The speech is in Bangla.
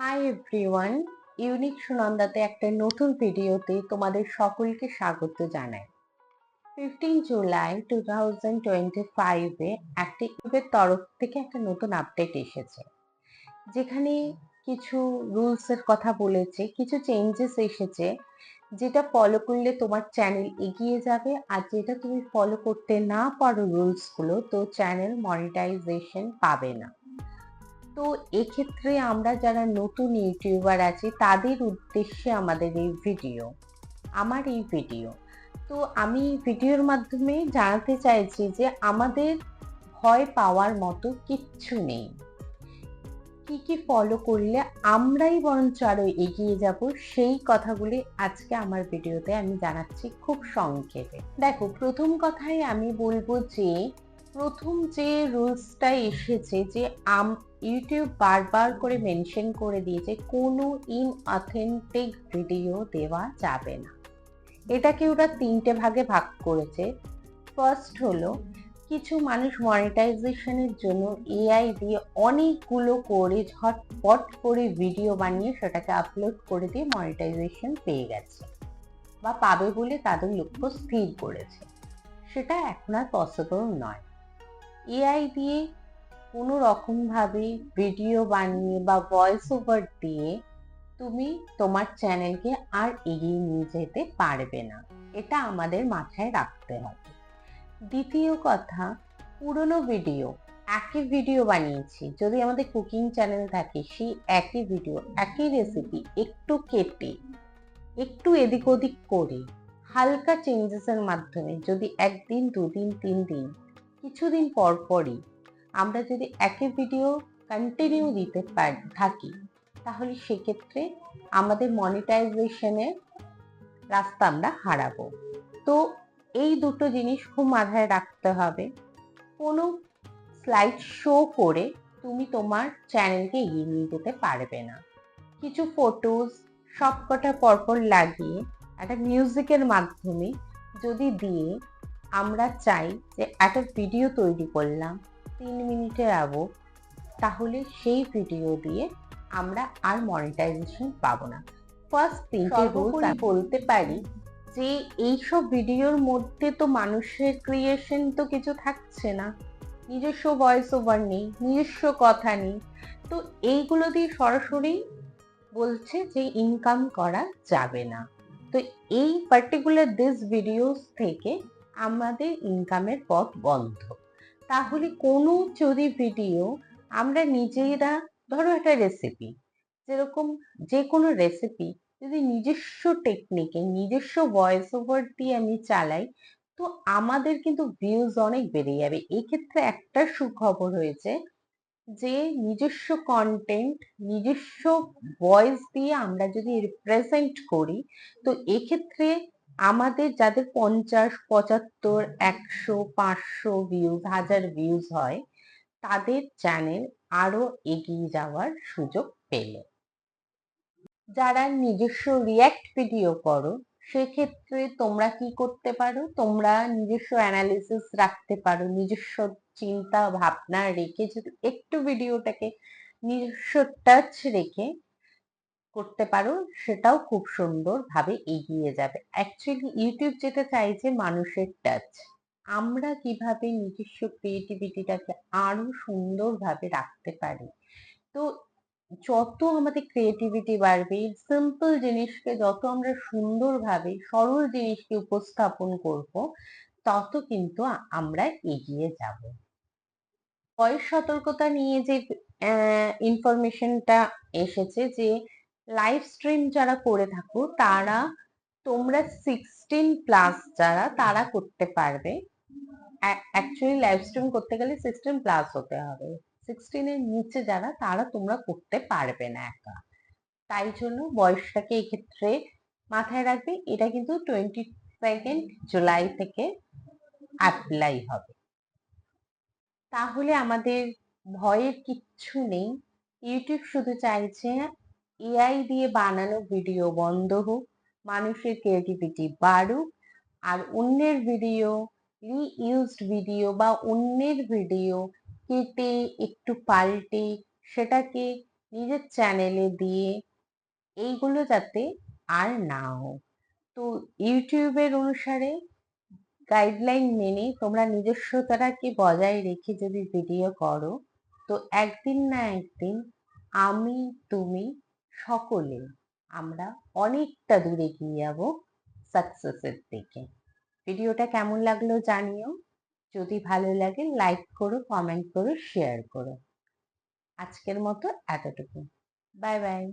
হাই এভরিওয়ান ইউনিক সুনন্দাতে একটা নতুন ভিডিওতে তোমাদের সকলকে স্বাগত জানাই। Fifteen July two thousand twenty ফাইভে একটা ইউটিউবের তরফ থেকে একটা নতুন আপডেট এসেছে। যেখানে কিছু রুলসের কথা বলেছে, কিছু চেঞ্জেস এসেছে, যেটা ফলো করলে তোমার চ্যানেল এগিয়ে যাবে আর যেটা তুমি ফলো করতে না পারো রুলসগুলো তো চ্যানেল মনিটাইজেশন পাবে না। তো এক্ষেত্রে আমরা যারা নতুন ইউটিউবার আছি, তাদের উদ্দেশ্যে আমাদের এই ভিডিও, আমার এই ভিডিও। তো আমি ভিডিওর মাধ্যমে জানাতে চাইছি যে আমাদের ভয় পাওয়ার মতো কিচ্ছু নেই। কি কি ফলো করলে আমরাই বরঞ্চ আরও এগিয়ে যাব, সেই কথাগুলি আজকে আমার ভিডিওতে আমি জানাচ্ছি খুব সংক্ষেপে। দেখো, প্রথম কথাই আমি বলব যে প্রথম যে রুলসটা এসেছে যে আম ইউটিউব বারবার করে মেনশন করে দিয়েছে, কোনো ইন অথেন্টিক ভিডিও দেওয়া যাবে না। এটাকে ওরা তিনটে ভাগে ভাগ করেছে। ফার্স্ট হলো, কিছু মানুষ মনিটাইজেশনের জন্য এআই দিয়ে অনেকগুলো করে ঝটপট করে ভিডিও বানিয়ে সেটাকে আপলোড করে দিয়ে মনিটাইজেশন পেয়ে গেছে বা পাবে বলে তাদের লক্ষ্য স্থির করেছে। সেটা এখন আর পসিবল নয়। এআই দিয়ে কোনো রকমভাবে ভিডিও বানিয়ে বা ভয়েস ওভার দিয়ে তুমি তোমার চ্যানেলকে আর এগিয়ে নিয়ে যেতে পারবে না। এটা আমাদের মাথায় রাখতে হবে। দ্বিতীয় কথা, পুরনো ভিডিও একই ভিডিও বানিয়েছি। যদি আমাদের কুকিং চ্যানেল থাকে, সেই একই ভিডিও একই রেসিপি একটু কেটে, একটু এদিক ওদিক করে, হালকা চেঞ্জেসের মাধ্যমে যদি একদিন, দুদিন তিন দিন কিছুদিন পর পরই আমরা যদি একই ভিডিও কন্টিনিউ দিতে পারি, থাকি, তাহলে সেক্ষেত্রে আমাদের মনিটাইজেশনের রাস্তা আমরা হারাবো। তো এই দুটো জিনিস খুব মাথায় রাখতে হবে। কোনো স্লাইড শো করে তুমি তোমার চ্যানেলকে এগিয়ে নিয়ে যেতে পারবে না। কিছু ফটোজ সবকটা পরপর লাগিয়ে একটা মিউজিকের মাধ্যমে যদি দিয়ে আমরা চাই যে একটা ভিডিও তৈরি করলাম তিন মিনিটের আবো তাহলে সেই ভিডিও দিয়ে আমরা আর মনিটাইজেশন পাবো না। ফার্স্ট তিনটে রুলস বলতে পারি যে এইসব ভিডিওর মধ্যে তো মানুষের ক্রিয়েশন তো কিছু থাকছে না। নিজস্ব ভয়েস ওভার নেই নিজস্ব কথা নেই। তো এইগুলো দিয়ে সরাসরি বলছে যে ইনকাম করা যাবে না। তো এই পার্টিকুলার দিস ভিডিওস থেকে আমাদের ইনকামের পথ বন্ধ। তাহলে কোনো যদি ভিডিও আমরা নিজেরা, ধরো একটা রেসিপি যেরকম যে কোনো রেসিপি যদি নিজস্ব টেকনিকে নিজস্ব ভয়েস ওভার দিয়ে আমি চালাই, তো আমাদের কিন্তু ভিউজ অনেক বেড়ে যাবে। এক্ষেত্রে একটা সুখবর হয়েছে যে, নিজস্ব কন্টেন্ট নিজস্ব ভয়েস দিয়ে আমরা যদি রিপ্রেজেন্ট করি, তো এক্ষেত্রে আমাদের যাদের পঞ্চাশ, পঁচাত্তর, একশো, পাঁচশো ভিউজ হাজার ভিউজ হয়, তাদের চ্যানেল আরও এগিয়ে যাওয়ার সুযোগ পেল। যারা নিজস্ব রিয়াক্ট ভিডিও করো, সেক্ষেত্রে তোমরা কি করতে পারো? তোমরা নিজস্ব অ্যানালিসিস রাখতে পারো, নিজস্ব চিন্তা ভাবনা রেখে যদি একটু ভিডিওটাকে নিজস্ব টাচ রেখে করতে পারো, সেটাও খুব সুন্দর ভাবে এগিয়ে যাবে। অ্যাকচুয়ালি ইউটিউব যেটা চাইছে মানুষের টাচ আমরা কীভাবে নিজস্ব ক্রিয়েটিভিটিটাকে আরও সুন্দরভাবে রাখতে পারি? তো যত আমাদের ক্রিয়েটিভিটি বাড়বে সিম্পল জিনিসকে যত আমরা সুন্দরভাবে, সরল জিনিসকে উপস্থাপন করব, তত কিন্তু আমরা এগিয়ে যাব। বয়স সতর্কতা নিয়ে যে ইনফরমেশনটা এসেছে যে লাইভ স্ট্রিম যারা করে থাকো, তারা, তোমরা সিক্সটিন প্লাস যারা, তারা করতে পারবে। অ্যাকচুয়ালি লাইভ স্ট্রিম করতে গেলে সিক্সটিন প্লাস হতে হবে। সিক্সটিনের নিচে যারা, তারা তোমরা করতে পারবে না একা। তাই জন্য বয়সটাকে এক্ষেত্রে মাথায় রাখবে। এটা কিন্তু টোয়েন্টি সেকেন্ড জুলাই থেকে অ্যাপ্লাই হবে। তাহলে আমাদের ভয়ের কিচ্ছু নেই। ইউটিউব শুধু চাইছে এআই দিয়ে বানানো ভিডিও বন্ধ হোক, মানুষের ক্রিয়েটিভিটি বাড়ুক, আর অন্যের ভিডিও রিইউজড ভিডিও বা অন্যের ভিডিও কেটে, একটু পাল্টে, সেটাকে নিজের চ্যানেলে দিয়ে এইগুলো যাতে আর না হোক। তো ইউটিউবের অনুসারে গাইডলাইন মেনে তোমরা নিজস্বতাটাকে বজায় রেখে যদি ভিডিও করো, তো একদিন না একদিন আমি, তুমি সকলে আমরা অনেকটা দূরে গিয়ে যাব সাকসেসের দিকে। ভিডিওটা কেমন লাগল জানিও। যদি ভালো লাগে লাইক করো কমেন্ট করো শেয়ার করো। আজকের মতো এতটুকু। Bye bye